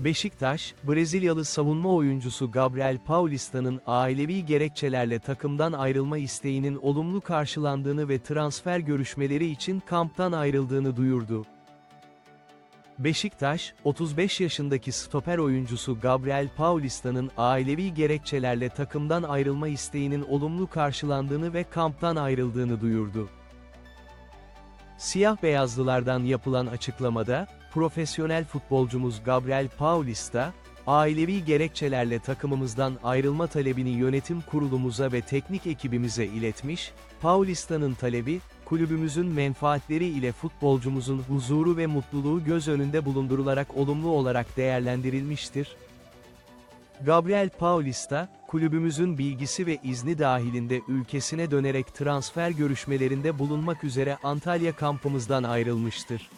Beşiktaş, Brezilyalı savunma oyuncusu Gabriel Paulista'nın ailevi gerekçelerle takımdan ayrılma isteğinin olumlu karşılandığını ve transfer görüşmeleri için kamptan ayrıldığını duyurdu. Beşiktaş, 35 yaşındaki stoper oyuncusu Gabriel Paulista'nın ailevi gerekçelerle takımdan ayrılma isteğinin olumlu karşılandığını ve kamptan ayrıldığını duyurdu. Siyah beyazlılardan yapılan açıklamada, profesyonel futbolcumuz Gabriel Paulista, ailevi gerekçelerle takımımızdan ayrılma talebini yönetim kurulumuza ve teknik ekibimize iletmiş, Paulista'nın talebi, kulübümüzün menfaatleri ile futbolcumuzun huzuru ve mutluluğu göz önünde bulundurularak olumlu olarak değerlendirilmiştir. Gabriel Paulista, kulübümüzün bilgisi ve izni dahilinde ülkesine dönerek transfer görüşmelerinde bulunmak üzere Antalya kampımızdan ayrılmıştır.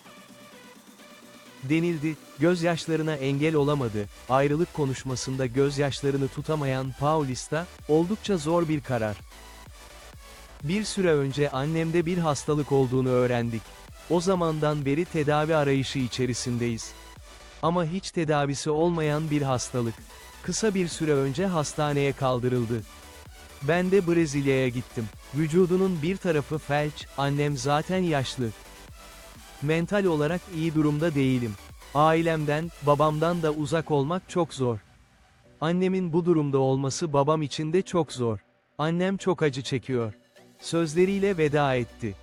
Denildi, gözyaşlarına engel olamadı, ayrılık konuşmasında gözyaşlarını tutamayan Paulista, oldukça zor bir karar. Bir süre önce annemde bir hastalık olduğunu öğrendik. O zamandan beri tedavi arayışı içerisindeyiz. Ama hiç tedavisi olmayan bir hastalık. Kısa bir süre önce hastaneye kaldırıldı. Ben de Brezilya'ya gittim. Vücudunun bir tarafı felç, annem zaten yaşlı. Mental olarak iyi durumda değilim. Ailemden, babamdan da uzak olmak çok zor. Annemin bu durumda olması babam için de çok zor. Annem çok acı çekiyor. Sözleriyle veda etti.